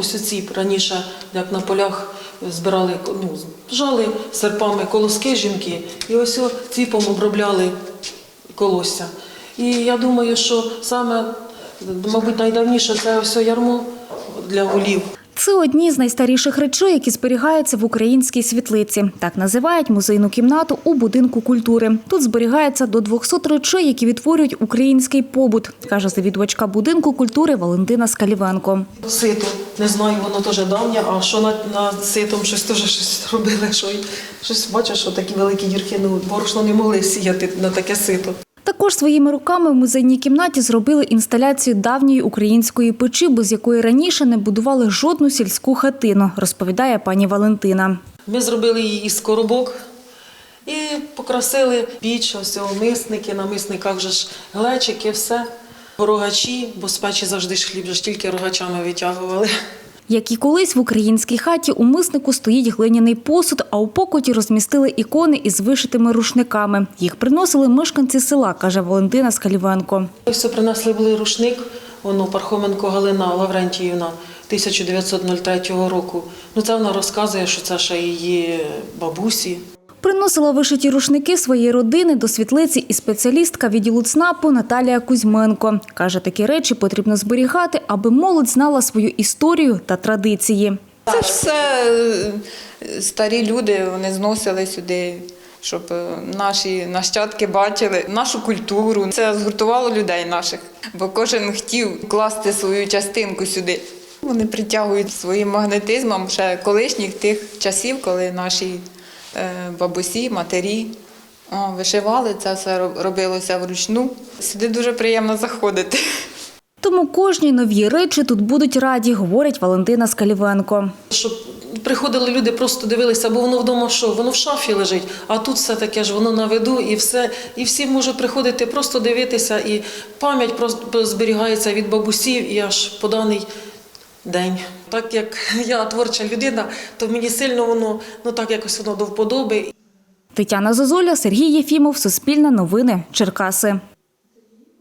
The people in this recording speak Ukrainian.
ось ці раніше, як на полях збирали, ну, жали серпами колоски жінки, і ось ціпом обробляли колосся. І я думаю, що саме, мабуть, найдавніше це ось ярмо для голів. Це одні з найстаріших речей, які зберігаються в українській світлиці. Так називають музейну кімнату у будинку культури. Тут зберігається до 200 речей, які відтворюють український побут, каже завідувачка будинку культури Валентина Скалівенко. Сито, не знаю, воно теж давнє, а що на, на ситом щось теж щось робили, що щось бачиш, що такі великі дірки, ну, борошно не могли сіяти на таке сито. Також своїми руками в музейній кімнаті зробили інсталяцію давньої української печі, без якої раніше не будували жодну сільську хатину, розповідає пані Валентина. Ми зробили її із коробок і покрасили піч, ось мисники, на мисниках же ж глечики, все. Рогачі, бо з печі завжди ж хліб ж тільки рогачами витягували. Як і колись в українській хаті у миснику стоїть глиняний посуд, а у покоті розмістили ікони із вишитими рушниками. Їх приносили мешканці села, каже Валентина Скалівенко. Все принесли були рушник, воно Пархоменко Галина Лаврентіївна 1903 року. Ну це вона розказує, що це ще її бабусі. Приносила вишиті рушники своєї родини до світлиці і спеціалістка відділу ЦНАПу Наталія Кузьменко. Каже, такі речі потрібно зберігати, аби молодь знала свою історію та традиції. Це все е, старі люди, вони зносили сюди, щоб е, наші нащадки бачили нашу культуру. Це згуртувало людей наших, бо кожен хотів класти свою частинку сюди. Вони притягують своїм магнетизмом ще колишніх тих часів, коли наші бабусі, матері о, вишивали, це все робилося вручну. Сюди дуже приємно заходити. Тому кожній нові речі тут будуть раді, говорить Валентина Скалівенко. Щоб приходили люди, просто дивилися, бо воно вдома що? Воно в шафі лежить, а тут все таке ж, воно на виду і все. І всі можуть приходити, просто дивитися, і пам'ять просто зберігається від бабусів і аж по даний день. Так як я творча людина, то мені сильно воно, ну так якось воно до вподоби. Тетяна Зозоля, Сергій Єфімов, Суспільне новини, Черкаси.